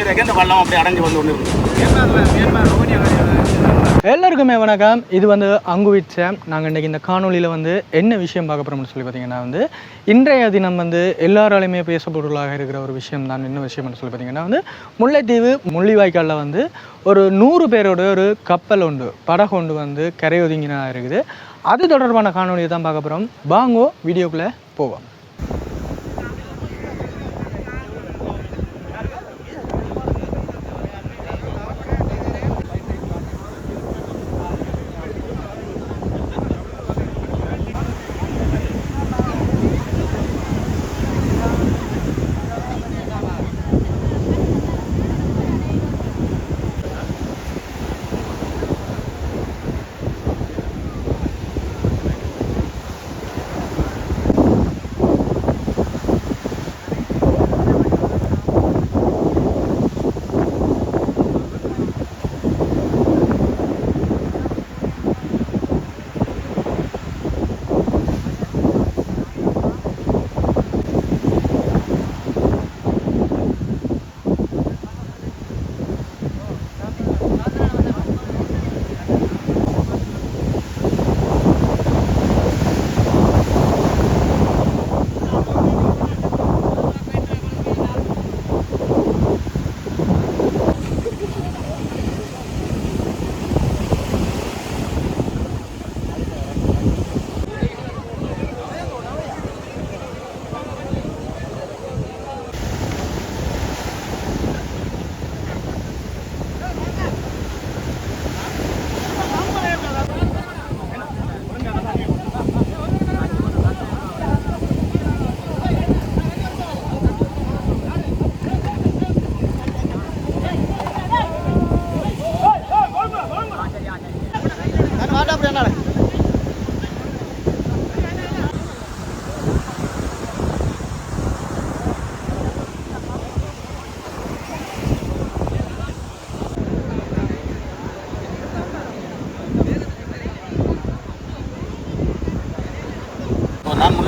வரைக்கும் இந்த வெள்ளம் அப்படி அடைஞ்சு வந்து ஒன்று எல்லாருக்குமே வணக்கம். இது வந்து அங்குவிட் நாங்கள் இன்றைக்கி இந்த காணொலியில் வந்து என்ன விஷயம் பார்க்க போகிறோம்னு சொல்லி பார்த்தீங்கன்னா வந்து இன்றைய தினம் வந்து எல்லாராலையுமே பேசப்பொருளாக இருக்கிற ஒரு விஷயம் தான் என்ன விஷயம்னு சொல்லி பார்த்தீங்கன்னா வந்து முல்லைத்தீவு முள்ளிவாய்க்காலில் வந்து ஒரு நூறு பேரோட ஒரு கப்பல் உண்டு படகு ஒன்று வந்து கரையொதுங்கினா இருக்குது. அது தொடர்பான காணொலியை தான் பார்க்க போகிறோம் வாங்கோ வீடியோக்குள்ளே போவோம்.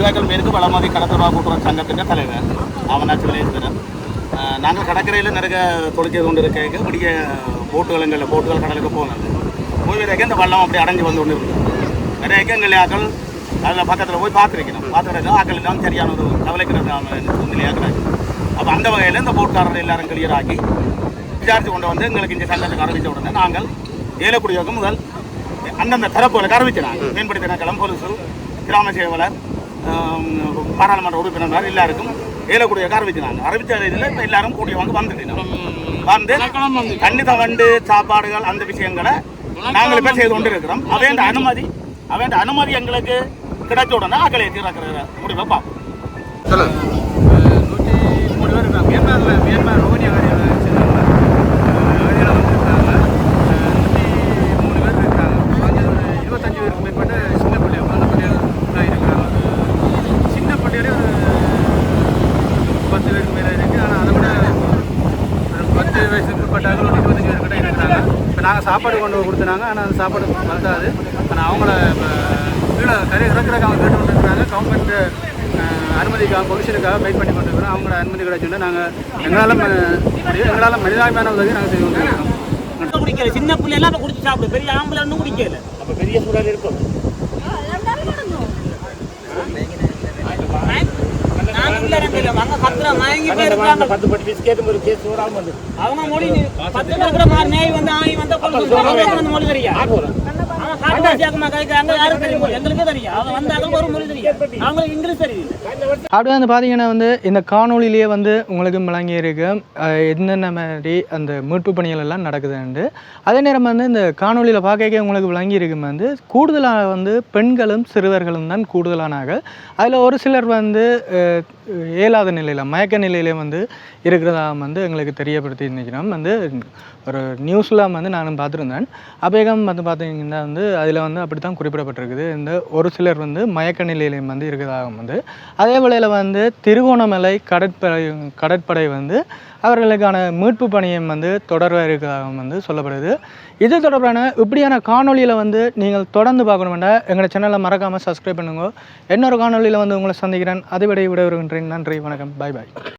நான் முள்ளிவாய்க்கால் மேற்கு வளமதி கடத்தொடர்பா கூட்டுறவு சங்கத்தின் தலைவர். அவனாச்சி விளையாட்டுறேன் நாங்கள் கடற்கரையில் நிறைய தொழிற்செய்து கொண்டு இருக்க பெரிய போட்டுகள் எங்கள் போட்டுகள் கடலுக்கு போனது. போய் வரைக்கும் இந்த வள்ளம் அப்படி அடைஞ்சு வந்து கொண்டு இருக்குது நிறைய எங்கள் ஆக்கள் அதில் பக்கத்தில் போய் பார்த்துருக்கணும். பார்த்துருக்கோம் ஆக்கள் எல்லாம் சரியான ஒரு கவலைக்கிறது சூழ்நிலையாக அப்போ அந்த வகையில் இந்த போட்டுக்காரர்கள் எல்லாரும் கிளியர் ஆக்கி விசாரித்து கொண்டு வந்து எங்களுக்கு இந்த சங்கத்துக்கு அறிவித்த உடனே நாங்கள் ஏலக்குடியோகம் முதல் அந்தந்த தரப்புகளுக்கு அறிவிச்சினாங்க மீன்பிடி திணைக்களம் போலீஸு கிராம சேவலர் பாராளுமன்ற உறுப்பினர் எல்லாருக்கும் ஏலக்குடியோக்கு அறிவிச்சினாங்க அறிவிச்ச இதில் இப்போ எல்லாரும் கூடிய வாங்க வந்துட்டோம் வந்து தண்ணி தவண்டு சாப்பாடுகள் அந்த விஷயங்களை நாங்கள் இப்போ செய்து கொண்டு இருக்கிறோம் அவேண்ட அனுமதி அவேண்ட அனுமதி எங்களுக்கு கிடைச்ச உடனே அக்களை தீர்க்கிற முடிவை பார்ப்போம். நூற்றி மூணு பேர் மியான்மரில் மியான்மர் ரோஹினியா அகதியில் வந்திருக்காங்க நூற்றி மூணு பேர் இருக்காங்க குறைஞ்சது ஒரு இருபத்தஞ்சு பேருக்கு மேற்பட்ட சின்ன பள்ளிகள் குழந்தை பள்ளிகள் தான் இருக்காங்க சின்ன பள்ளியிலே ஒரு பத்து பேருக்கு மேலே இருக்குது ஆனால் அதை விட ஒரு பத்து வயசுக்கு உட்பட்டாங்க ஒரு இருபத்தஞ்சு பேர் கிட்ட இருக்கிறாங்க இப்போ நாங்கள் சாப்பாடு கொண்டு கொடுத்துனாங்க. ஆனால் அந்த சாப்பாடு வந்தாது. ஆனால் அவங்கள இப்போ கீழே கரை இறக்குறதுக்கு அவங்க கேட்டு கொண்டு இருக்கிறாங்க கவர்மெண்ட் அனுமதிக்காக பொலிஷனுக்காக வெயிட் பண்ணி கொண்டு இருக்கிறோம் அவங்களோட அனுமதி கிடைச்சுன்னா நாங்கள் எங்களால் எங்களால் மனிதாபிமான உதவி நாங்கள் செய்து கொண்டு இருக்கிறோம் குடிக்கல. சின்ன பிள்ளை எல்லாம் இப்ப குடிச்சு சாப்பிடு. பெரிய ஆம்பளை ஒன்றும் குடிக்கல. அப்போ பெரிய சூழல் இருக்கும். அங்க கத்துற மயங்கி போயிருக்காங்க. பத்து பத்து பிஸ்கெட்டும் ஒரு கேஸ் சூடாகவும் வந்து அவங்க மொழி பத்து இருக்கிற மாதிரி நேய் வந்து கொண்டு வந்து மொழி தெரியா அப்படியே வந்து பார்த்தீங்கன்னா வந்து இந்த காணொளியிலேயே வந்து உங்களுக்கு விளங்கியிருக்கு. இருக்கு என்னென்ன மாதிரி அந்த மீட்பு பணிகள் எல்லாம் நடக்குதுண்டு அதே நேரம் வந்து இந்த காணொளியில் பார்க்க உங்களுக்கு விளங்கியிருக்கும் வந்து கூடுதலாக வந்து பெண்களும் சிறுவர்களும் தான் கூடுதலானாக. அதில் ஒரு சிலர் வந்து இயலாத நிலையில் மயக்க நிலையிலே வந்து இருக்கிறதா வந்து எங்களுக்கு தெரியப்படுத்தி இருந்துச்சுன்னா வந்து ஒரு நியூஸ்லாம் வந்து நானும் பார்த்துருந்தேன். அபேகம் வந்து பார்த்தீங்கன்னா வந்து வந்து அதில் வந்து அப்படி தான் குறிப்பிடப்பட்டிருக்குது. இந்த ஒரு சிலர் வந்து மயக்க நிலையிலையும் வந்து இருக்கிறதாக வந்து அதே வேளையில் வந்து திருகோணமலை கடற்படை கடற்படை வந்து அவர்களுக்கான மீட்பு பணியும் வந்து தொடர இருக்கிறதாக வந்து சொல்லப்படுது. இது தொடர்பான இப்படியான காணொளியில் வந்து நீங்கள் தொடர்ந்து பார்க்கணுமெண்டா எங்களோட சேனலை மறக்காமல் சப்ஸ்கிரைப் பண்ணுங்க. இன்னொரு காணொளியில் வந்து உங்களை சந்திக்கிறேன். அதை விட விட வருகின்றேன் நன்றி வணக்கம். பாய் பாய்